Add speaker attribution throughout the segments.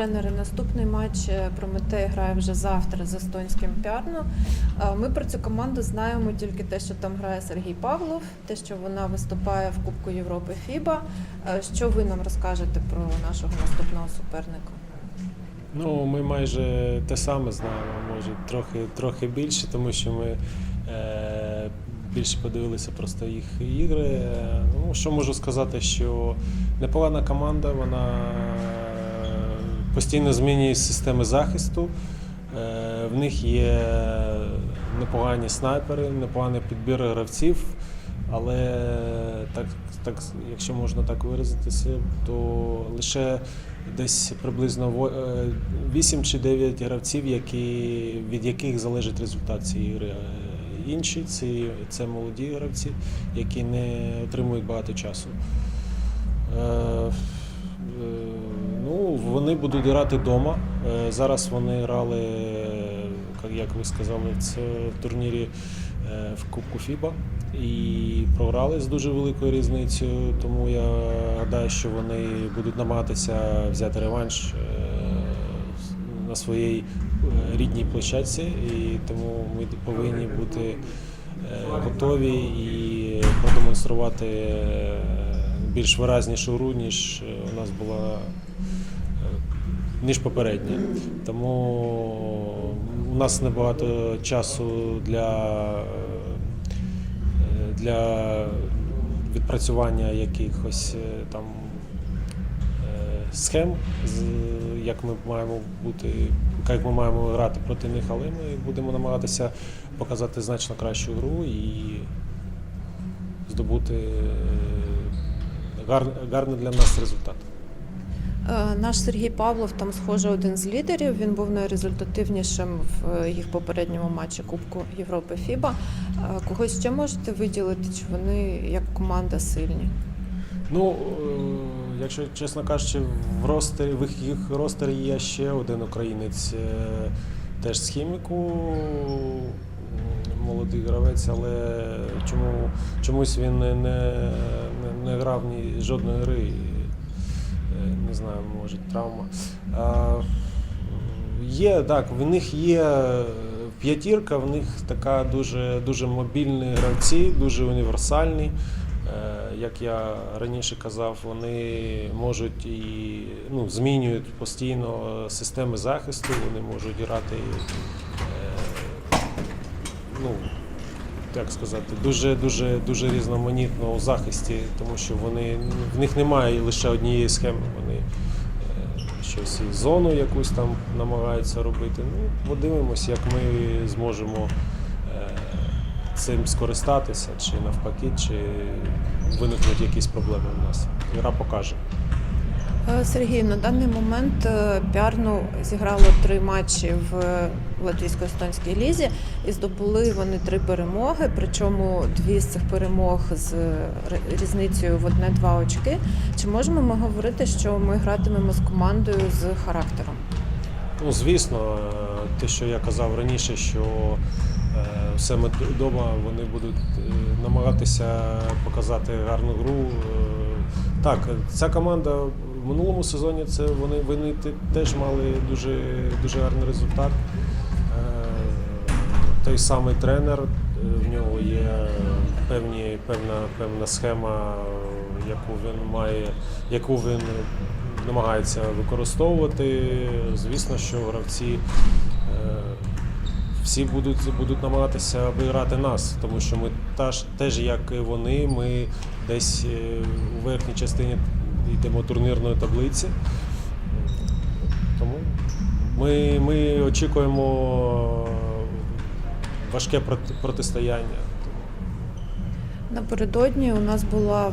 Speaker 1: тренери. Наступний матч е, Прометей грає вже завтра з естонським Пярно. Е, Ми про цю команду знаємо тільки те, що там грає Сергій Павлов, те, що вона виступає в Кубку Європи Фіба. Е, Що ви нам розкажете про нашого наступного суперника?
Speaker 2: Ну, ми майже те саме знаємо, може трохи, трохи більше, тому що ми е, більше подивилися просто їх ігри. Ну, що можу сказати, що непогана команда, вона постійно змінює системи захисту. Е, в них є непогані снайпери, непоганий підбір гравців. Але так, так, якщо можна так виразитися, то лише десь приблизно е, 8 чи 9 гравців, які, від яких залежить результат цієї гри. Е, Інші це, це молоді гравці, які не отримують багато часу. Е, ну, вони будуть грати вдома. Е, зараз вони грали, як ви сказали, це в турнірі е, в Кубку Фіба і програли з дуже великою різницею. Тому я гадаю, що вони будуть намагатися взяти реванш на своїй рідній площадці, і тому ми повинні бути готові і продемонструвати більш виразнішу гру, ніж е, у нас була е, ніж попередня. Тому у нас небагато часу для, е, для відпрацювання якихось там схем, як ми маємо бути, як ми маємо грати проти них, але ми будемо намагатися показати значно кращу гру і здобути гарний для нас результат.
Speaker 1: Е, Наш Сергій Павлов там, схоже, один з лідерів. Він був найрезультативнішим в е, їх попередньому матчі Кубку Європи Фіба. Е, Когось ще можете виділити, чи вони як команда сильні?
Speaker 2: Ну, якщо чесно кажучи, в ростері, в їх ростері є ще один українець, теж з хіміку, молодий гравець, але чому, чомусь він не, не, не, грав ні жодної гри. Е, Не знаю, може травма. А, Є, так, в них є п'ятірка, в них така дуже, дуже мобільні гравці, дуже універсальні. Е, Як я раніше казав, вони можуть і ну, змінюють постійно системи захисту, вони можуть грати, ну, як сказати, дуже, дуже, дуже різноманітно у захисті, тому що вони, в них немає лише однієї схеми. Вони е, щось і зону якусь там намагаються робити. Ну, подивимось, як ми зможемо е, цим скористатися, чи навпаки, чи виникнуть якісь проблеми в нас. Гра покаже.
Speaker 1: Е, Сергій, на даний момент е, Пярну зіграло три матчі в латвійсько-естонській лізі і здобули вони три перемоги. Причому дві з цих перемог з різницею в одне-два очки. Чи можемо ми говорити, що ми гратимемо з командою з характером?
Speaker 2: Ну, звісно, е, те, що я казав раніше, що е, саме вдома вони будуть е, намагатися показати гарну гру. Е, Так, ця команда минулому сезоні це вони, вони теж мали дуже, дуже гарний результат. Е, Той самий тренер, е, в нього є певні, певна, певна схема, яку він має, яку він намагається використовувати. Звісно, що гравці е, всі будуть, будуть намагатися обіграти нас, тому що ми теж, теж як і вони, ми десь у верхній частині йдемо турнірної таблиці. Тому ми, ми очікуємо важке протистояння.
Speaker 1: Напередодні у нас була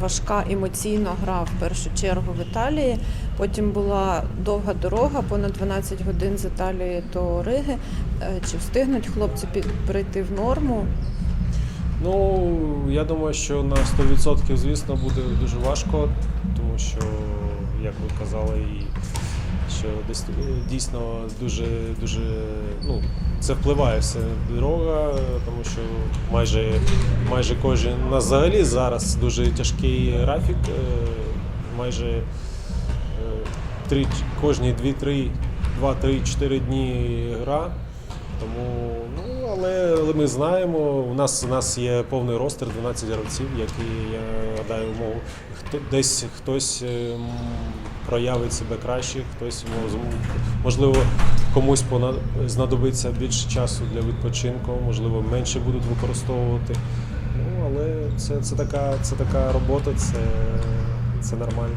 Speaker 1: важка емоційна гра в першу чергу в Італії. Потім була довга дорога, понад 12 годин з Італії до Риги. Е, Чи встигнуть хлопці прийти в норму?
Speaker 2: Ну, я думаю, що на 100% звісно буде дуже важко, тому що, як ви казали, і що десь дійсно дуже дуже ну, це впливає все дорога, тому що майже майже кожен у нас взагалі зараз дуже тяжкий графік. е, Майже е, три, кожні 2-3, 2-3-4 дні гра. Тому, ну, але, але ми знаємо, у нас, у нас є повний ростер, 12 гравців, які, я гадаю, мов, хто, десь хтось ем, проявить себе краще, хтось можливо комусь знадобиться більше часу для відпочинку, можливо, менше будуть використовувати. Ну, але це, це, така, це така робота, це, це нормально.